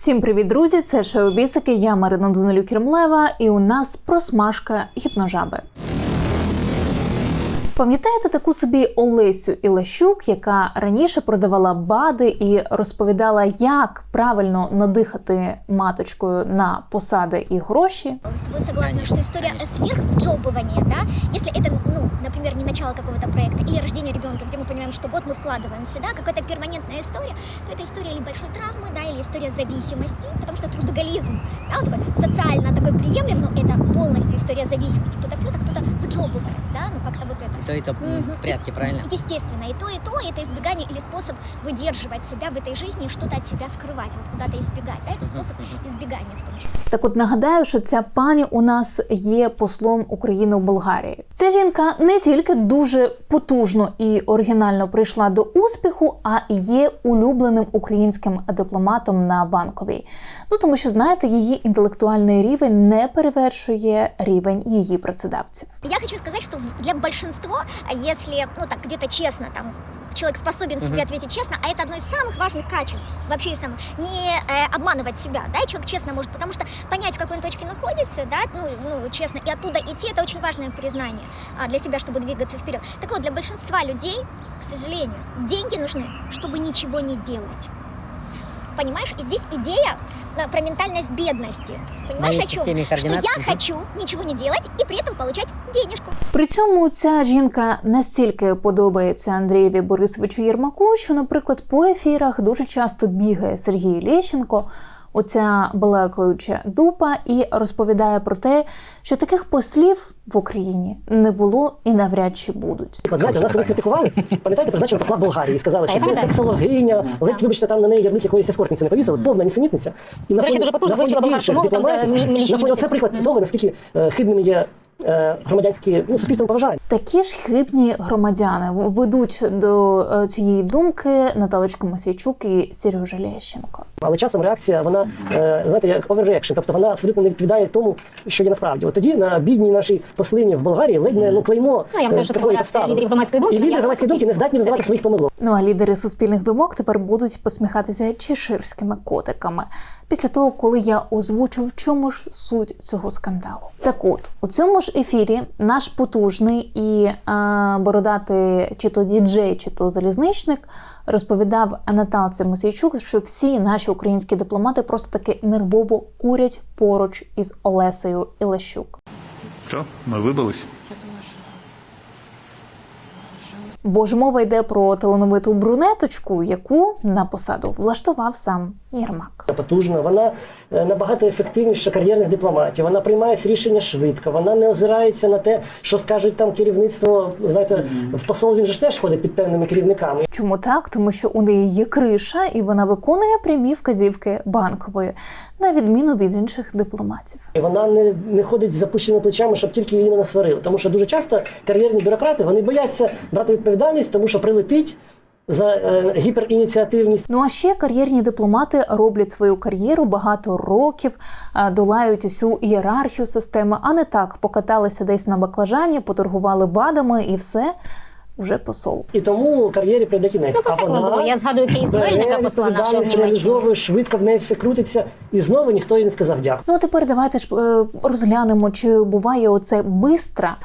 Всім привіт, друзі! Це шоу Бісики. Я Марина Данилюк Кермлева, і у нас просмажка гіпножаби. Пам'ятаєте таку собі Олесю Ілащук, яка раніше продавала бади і розповідала, як правильно надихати маточкою на посади і гроші? С тобой согласна, что история сверхвджобывания, да, если это, ну, например, не начало какого-то проекта или рождение ребенка, где мы понимаем, что год мы вкладываемся, да, какая-то перманентная история, то это история или большой травмы, да, или история зависимости, потому что трудоголизм, да, он такой социально такой приемлем, но это полностью история зависимости. Кто-то пьет, а кто-то вджобывает, да, ну как-то вот это. И то, и то м, Мгм. в прятки, правильно? Естественно, и то, и то, это избегание или способ выдерживать себя в этой жизни и что-то от себя скрывать, вот куда-то избегать, да, это способ избегания в том числе. Так от нагадаю, що ця пані у нас є послом України у Болгарії. Ця жінка не тільки дуже потужно і оригінально прийшла до успіху, а є улюбленим українським дипломатом на банковій. Ну тому що знаєте, її інтелектуальний рівень не перевершує рівень її працедавців. Я хочу сказать, что для большинства, а если, ну так, где-то честно, там, человек способен себе Мгм. ответить честно, а это одно из самых важных качеств, вообще и самое, не э, обманывать себя, да, и человек честно может, потому что понять, в какой он точке находится, да, ну, ну, честно, и оттуда идти, это очень важное признание а, для себя, чтобы двигаться вперед. Так вот, для большинства людей, к сожалению, деньги нужны, чтобы ничего не делать. Понимаешь, и здесь идея э, про ментальность бедности. Понимаешь, моей о чем? Что я хочу ничего не делать и при этом получать денежку. При цьому ця жінка настільки подобається Андрієві Борисовичу Єрмаку, що, наприклад, по ефірах дуже часто бігає Сергій Лещенко, оця балакаюча дупа, і розповідає про те, що таких послів в Україні не було і навряд чи будуть. Знаєте, нас колись критикували, пам'ятаєте, призначили посла Болгарії і сказали, що це сексологиня, ледь, вибачте, там на неї явник якоїсь ескортниці не повісили, повна нісенітниця. І на речі, фоні, дуже потужно там за дипломатів, на фоні, оце місяці. приклад того, наскільки е, хибними є е, громадянські, ну, суспільство поважає. Такі ж хибні громадяни ведуть до е, цієї думки Наталочка Масійчук і Сережа Лещенко. Але часом реакція, вона, е, знаєте, як overreaction, тобто вона абсолютно не відповідає тому, що є насправді. От тоді на бідній нашій послині в Болгарії ледь не ну, клеймо Ну, я вам скажу, е, що це такої лідерів громадської думки, І лідери громадської думки не здатні визнавати своїх помилок. Ну а лідери суспільних думок тепер будуть посміхатися чеширськими котиками після того, коли я озвучу, в чому ж суть цього скандалу. Так от у цьому ж ефірі наш потужний і е, бородатий чи то діджей, чи то залізничник розповідав Натал Мосійчук, що всі наші українські дипломати просто таки нервово курять поруч із Олесею Ілащук. Що, ми вибились? Бо ж мова йде про талановиту брюнеточку, яку на посаду влаштував сам Єрмак. потужна, вона е, набагато ефективніша кар'єрних дипломатів. Вона приймає рішення швидко. Вона не озирається на те, що скажуть там керівництво. Знаєте, в посол він же ж теж ходить під певними керівниками. Чому так? Тому що у неї є криша, і вона виконує прямі вказівки банкової, на відміну від інших дипломатів. І вона не, не ходить з запущеними плечами, щоб тільки її не насварили. Тому що дуже часто кар'єрні бюрократи вони бояться брати відповідальність, тому що прилетить за е, гіперініціативність. Ну а ще кар'єрні дипломати роблять свою кар'єру багато років, долають усю ієрархію системи, а не так покаталися десь на баклажані, поторгували бадами і все. Вже посол. І тому кар'єрі прийде кінець. Ну, по-всякому. Я згадую кейс Мельника, посла нашого в відповідальність, Німеччині. реалізовує швидко, в неї все крутиться, і знову ніхто їй не сказав дякую. Ну а тепер давайте ж е, розглянемо, чи буває оце бистра,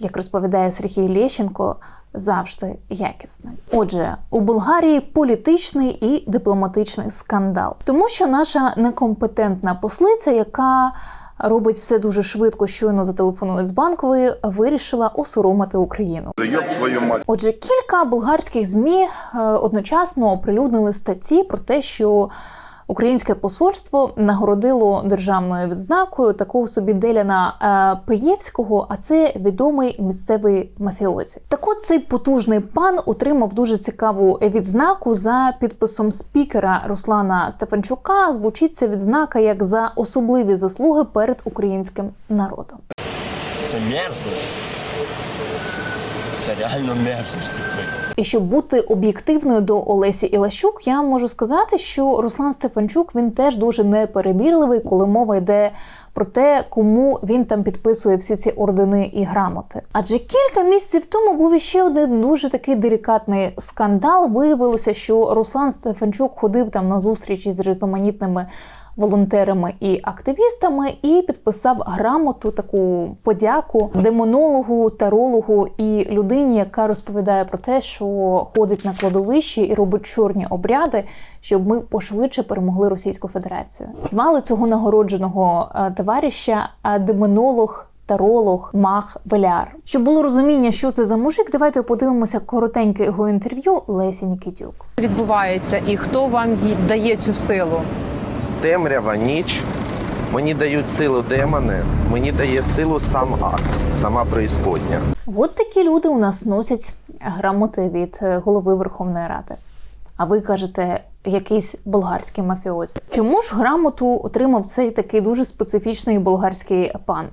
як розповідає Сергій Лещенко, завжди якісним. Отже, у Болгарії політичний і дипломатичний скандал, тому що наша некомпетентна послиця, яка робить все дуже швидко, щойно зателефонує з банкової, вирішила осоромити Україну. Отже, кілька болгарських змі е, одночасно оприлюднили статті про те, що українське посольство нагородило державною відзнакою такого собі Деляна е, Пеєвського, а це відомий місцевий мафіозі. Так от цей потужний пан отримав дуже цікаву відзнаку за підписом спікера Руслана Стефанчука. Звучить ця відзнака як за особливі заслуги перед українським народом. Це мерзость. Це реально мерзость. І щоб бути об'єктивною до Олесі Ілащук, я можу сказати, що Руслан Стефанчук він теж дуже неперебірливий, коли мова йде про те, кому він там підписує всі ці ордени і грамоти. Адже кілька місяців тому був іще один дуже такий делікатний скандал. Виявилося, що Руслан Стефанчук ходив там на зустрічі з різноманітними волонтерами і активістами і підписав грамоту, таку подяку демонологу, тарологу і людині, яка розповідає про те, що ходить на кладовище і робить чорні обряди, щоб ми пошвидше перемогли Російську Федерацію. Звали цього нагородженого е, товариша е, демонолог. Таролог Мах Беляр. Щоб було розуміння, що це за мужик, давайте подивимося коротеньке його інтерв'ю Лесі Нікітюк. відбувається і хто вам дає цю силу? Темрява, ніч. Мені дають силу демони, мені дає силу сам акт, сама преісподня. От такі люди у нас носять грамоти від е, голови Верховної Ради. А ви кажете, якийсь болгарський мафіозі. Чому ж грамоту отримав цей такий дуже специфічний болгарський пан?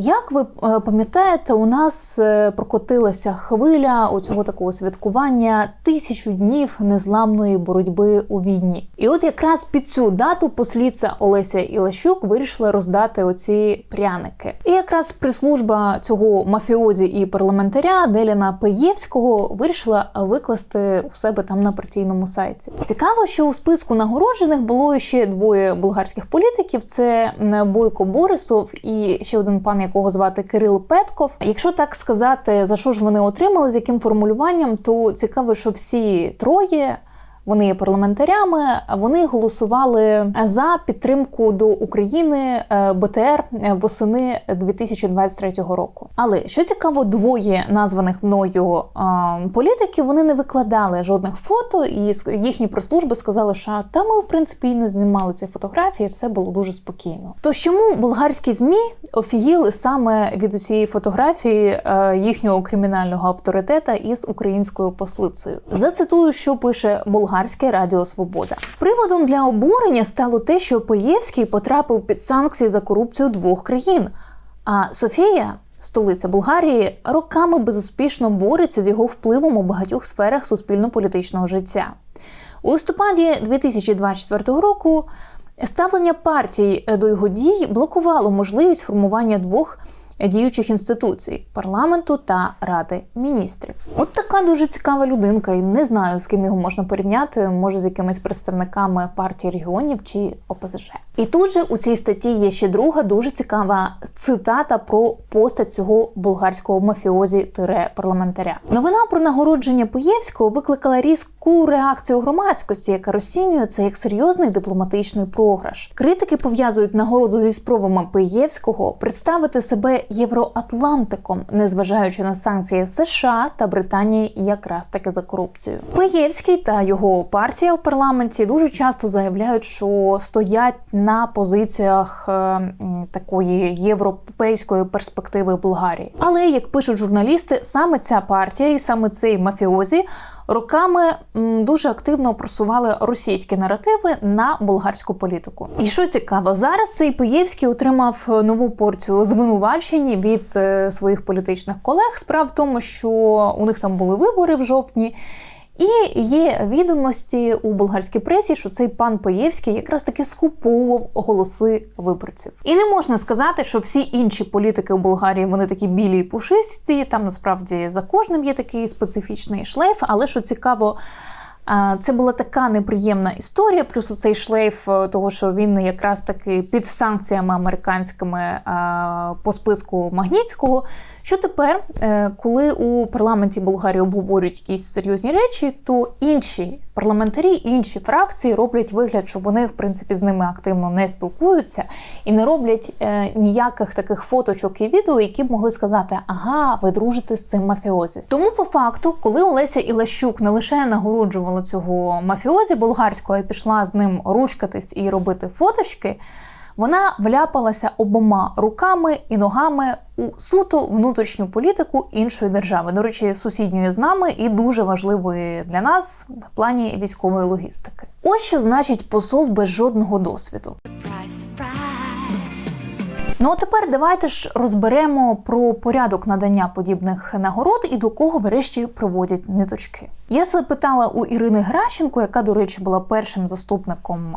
Як ви е, пам'ятаєте, у нас е, прокотилася хвиля оцього такого святкування тисячу днів незламної боротьби у війні. І от якраз під цю дату послідця Олеся Ілащук вирішила роздати оці пряники. І якраз прес-служба цього мафіозі і парламентаря Деліна Пеєвського вирішила викласти у себе там на партійному сайті. Цікаво, що у списку нагороджених було ще двоє болгарських політиків: це м, Бойко Борисов і ще один пан, якого звати Кирил Петков. Якщо так сказати, за що ж вони отримали, з яким формулюванням, то цікаво, що всі троє. Вони є парламентарями, вони голосували за підтримку до України е, БТР восени 2023 року. Але що цікаво, двоє названих мною е, політиків вони не викладали жодних фото, і їхні прес-служби сказали, що та ми в принципі і не знімали ці фотографії, все було дуже спокійно. То чому болгарські змі офігіли саме від цієї фотографії е, їхнього кримінального авторитета із українською послицею? Зацитую, що пише болгарське Радіо Свобода. Приводом для обурення стало те, що Паєвський потрапив під санкції за корупцію двох країн. А Софія, столиця Болгарії, роками безуспішно бореться з його впливом у багатьох сферах суспільно-політичного життя. У листопаді 2024 року ставлення партій до його дій блокувало можливість формування двох діючих інституцій парламенту та ради міністрів. От така дуже цікава людинка, і не знаю, з ким його можна порівняти, може з якимись представниками партії регіонів чи ОПЗЖ. І тут же у цій статті є ще друга дуже цікава цитата про постать цього болгарського мафіозі тире парламентаря. Новина про нагородження Поєвського викликала різку реакцію громадськості, яка розцінює це як серйозний дипломатичний програш. Критики пов'язують нагороду зі спробами Пиєвського представити себе євроатлантиком, незважаючи на санкції США та Британії якраз таки за корупцію. Пиєвський та його партія у парламенті дуже часто заявляють, що стоять на позиціях е, такої європейської перспективи Болгарії. Але як пишуть журналісти, саме ця партія і саме цей мафіозі роками дуже активно просували російські наративи на болгарську політику. І що цікаво, зараз цей Пиєвський отримав е, нову порцію звинувачень від е, своїх політичних колег. Справа в тому, що у них там були вибори в жовтні. І є відомості у болгарській пресі, що цей пан Паєвський якраз таки скуповував голоси виборців. І не можна сказати, що всі інші політики у Болгарії вони такі білі і пушисті. Там насправді за кожним є такий специфічний шлейф. Але що цікаво, Це була така неприємна історія. Плюс у цей шлейф е, того, що він якраз таки під санкціями американськими по списку Магнітського. Що тепер, е, коли у парламенті Болгарії обговорюють якісь серйозні речі, то інші парламентарі, інші фракції роблять вигляд, що вони в принципі з ними активно не спілкуються і не роблять е, ніяких таких фоточок і відео, які б могли сказати, ага, ви дружите з цим мафіозі. Тому по факту, коли Олеся Ілащук не лише нагороджувала цього мафіозі болгарського, а й пішла з ним ручкатись і робити фоточки. Вона вляпалася обома руками і ногами у суто внутрішню політику іншої держави, до речі, сусідньої з нами і дуже важливої для нас в плані військової логістики. Ось що значить посол без жодного досвіду. Ну а тепер давайте ж розберемо про порядок надання подібних нагород і до кого врешті проводять ниточки. Я запитала у Ірини Гращенко, яка, до речі, була першим заступником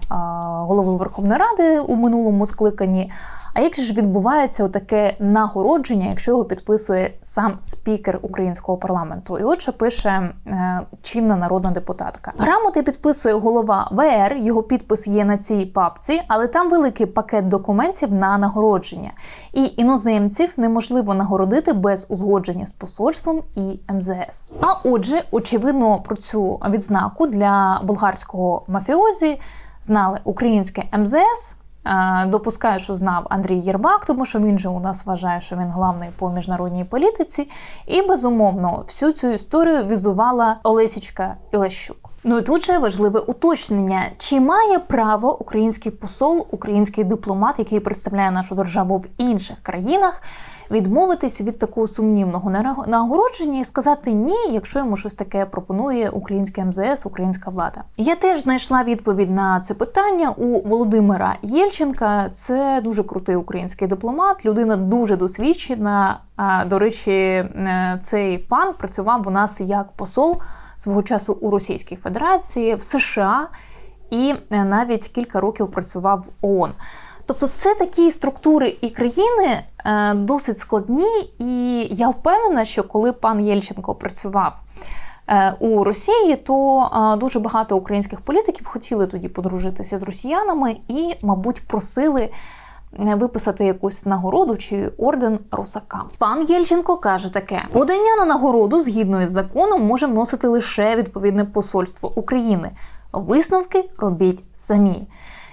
голови Верховної Ради у минулому скликанні. А як ж відбувається таке нагородження, якщо його підписує сам спікер українського парламенту? І от що пише е, чинна народна депутатка. Грамоти підписує голова ВР. Його підпис є на цій папці, але там великий пакет документів на нагородження. І іноземців неможливо нагородити без узгодження з посольством і МЗС. А отже, очевидно, про цю відзнаку для болгарського мафіозі знали українське МЗС. Е, Допускаю, що знав Андрій Єрмак, тому що він же у нас вважає, що він главний по міжнародній політиці. І безумовно всю цю історію візувала Олесічка Ілащук. Ну і тут же важливе уточнення: чи має право український посол, український дипломат, який представляє нашу державу в інших країнах, відмовитись від такого сумнівного нагородження і сказати ні, якщо йому щось таке пропонує українське МЗС, українська влада. Я теж знайшла відповідь на це питання у Володимира Єльченка. Це дуже крутий український дипломат, людина дуже досвідчена. До речі, е, цей пан працював у нас як посол свого часу у Російській Федерації, в США і е, навіть кілька років працював в ООН. Тобто це такі структури і країни е, досить складні, і я впевнена, що коли пан Єльченко працював е, у Росії, то е, дуже багато українських політиків хотіли тоді подружитися з росіянами і, мабуть, просили виписати якусь нагороду чи орден русакам. Пан Єльченко каже таке: подання на нагороду згідно із законом може вносити лише відповідне посольство України. Висновки робіть самі.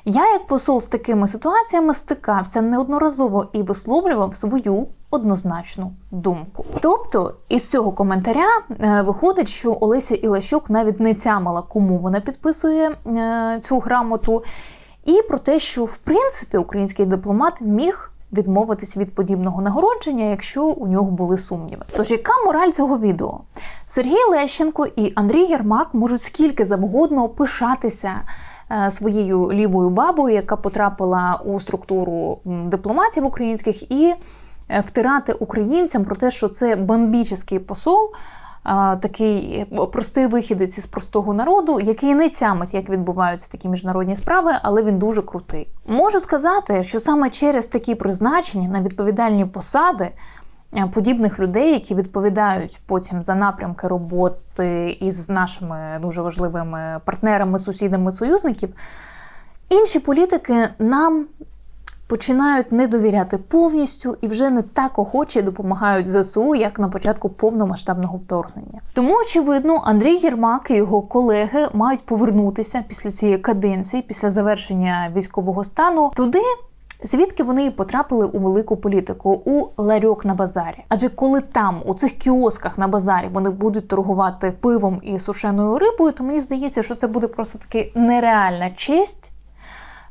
Я, як посол з такими ситуаціями, стикався неодноразово і висловлював свою однозначну думку. Тобто, із цього коментаря е, виходить, що Олеся Ілащук навіть не тямила, кому вона підписує е, цю грамоту, і про те, що в принципі український дипломат міг. Відмовитись від подібного нагородження, якщо у нього були сумніви. Тож яка мораль цього відео? Сергій Лещенко і Андрій Єрмак можуть скільки завгодно пишатися своєю лівою бабою, яка потрапила у структуру дипломатів українських, і е, втирати українцям про те, що це бомбічний посол. Такий е, простий вихідець із простого народу, який не тямить, як відбуваються такі міжнародні справи, але він дуже крутий. Можу сказати, що саме через такі призначення на відповідальні посади е, подібних людей, які відповідають потім за напрямки роботи із нашими дуже важливими партнерами, сусідами, союзників, інші політики нам починають не довіряти повністю і вже не так охоче допомагають ЗСУ, як на початку повномасштабного вторгнення. Тому, очевидно, Андрій Єрмак і його колеги мають повернутися після цієї каденції, після завершення військового стану, туди. Звідки вони і потрапили у велику політику у ларьок на базарі? Адже коли там, у цих кіосках на базарі, вони будуть торгувати пивом і сушеною рибою, то мені здається, що це буде просто таки нереальна честь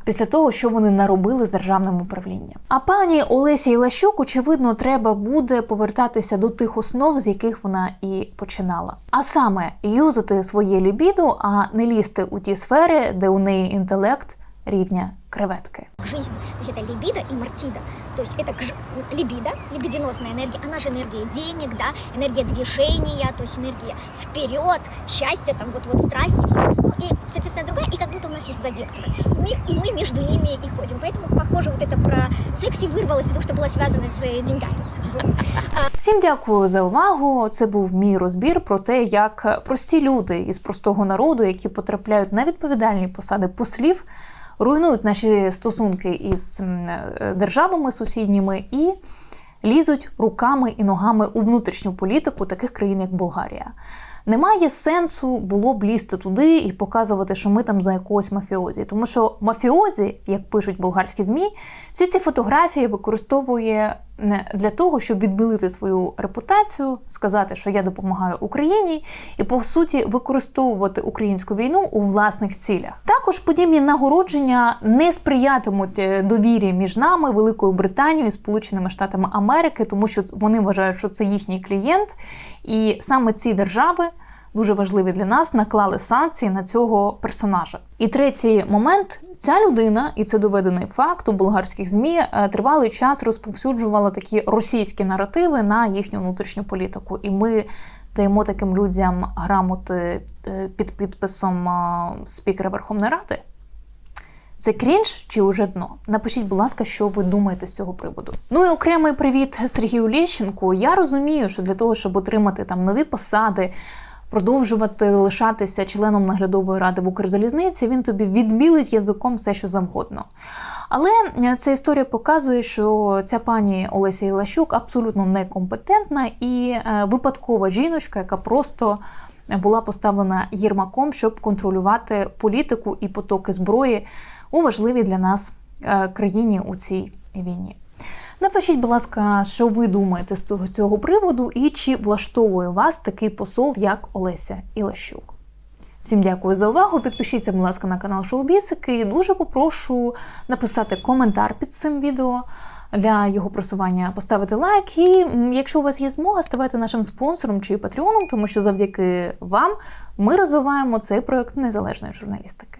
після того, що вони наробили з державним управлінням. А пані Олесі Ілащук, очевидно, треба буде повертатися до тих основ, з яких вона і починала. А саме юзати своє лібідо, а не лізти у ті сфери, де у неї інтелект рівня креветки. жизни. То есть это либидо и мартида. То есть это кж- либидо, либидинозная энергия, она же энергия денег, да, энергия движения, то есть энергия вперед, счастья, там вот вот страсть и все. Ну и, соответственно, другая, и как будто у нас есть два вектора. И мы, и мы между ними и ходим. Поэтому, похоже, вот это про секс и вырвалось, потому что было связано с э, деньгами. Вот. Всім дякую за увагу. Це був мій розбір про те, як прості люди із простого народу, які потрапляють на відповідальні посади послів, руйнують наші стосунки із е, державами сусідніми і лізуть руками і ногами у внутрішню політику таких країн, як Болгарія. Немає сенсу було б лізти туди і показувати, що ми там за якогось мафіозі. Тому що мафіозі, як пишуть болгарські змі, всі ці фотографії використовує для того, щоб відбілити свою репутацію, сказати, що я допомагаю Україні, і по суті використовувати українську війну у власних цілях. Також подібні нагородження не сприятимуть е, довірі між нами, Великою Британією і Сполученими Штатами Америки, тому що вони вважають, що це їхній клієнт, і саме ці держави. Дуже важливі для нас наклали санкції на цього персонажа. І третій момент: ця людина, і це доведений факт у болгарських змі, е, тривалий час розповсюджувала такі російські наративи на їхню внутрішню політику. І ми даємо таким людям грамоти е, під підписом е, спікера Верховної Ради. Це крінж чи уже дно? Напишіть, будь ласка, що ви думаєте з цього приводу. Ну і окремий привіт Сергію Лещенку. Я розумію, що для того, щоб отримати там нові посади, продовжувати лишатися членом наглядової ради в Укрзалізниці, він тобі відмілить язиком все, що завгодно. Але е, ця історія показує, що ця пані Олеся Ілащук абсолютно некомпетентна і е, випадкова жіночка, яка просто була поставлена Єрмаком, щоб контролювати політику і потоки зброї у важливій для нас е, країні у цій війні. Напишіть, будь ласка, що ви думаєте з цього приводу, і чи влаштовує вас такий посол, як Олеся Ілащук. Всім дякую за увагу. Підпишіться, будь ласка, на канал Шоу-Бісики. І дуже попрошу написати коментар під цим відео для його просування, поставити лайк. І якщо у вас є змога, ставайте нашим спонсором чи патреоном, тому що завдяки вам ми розвиваємо цей проект незалежної журналістики.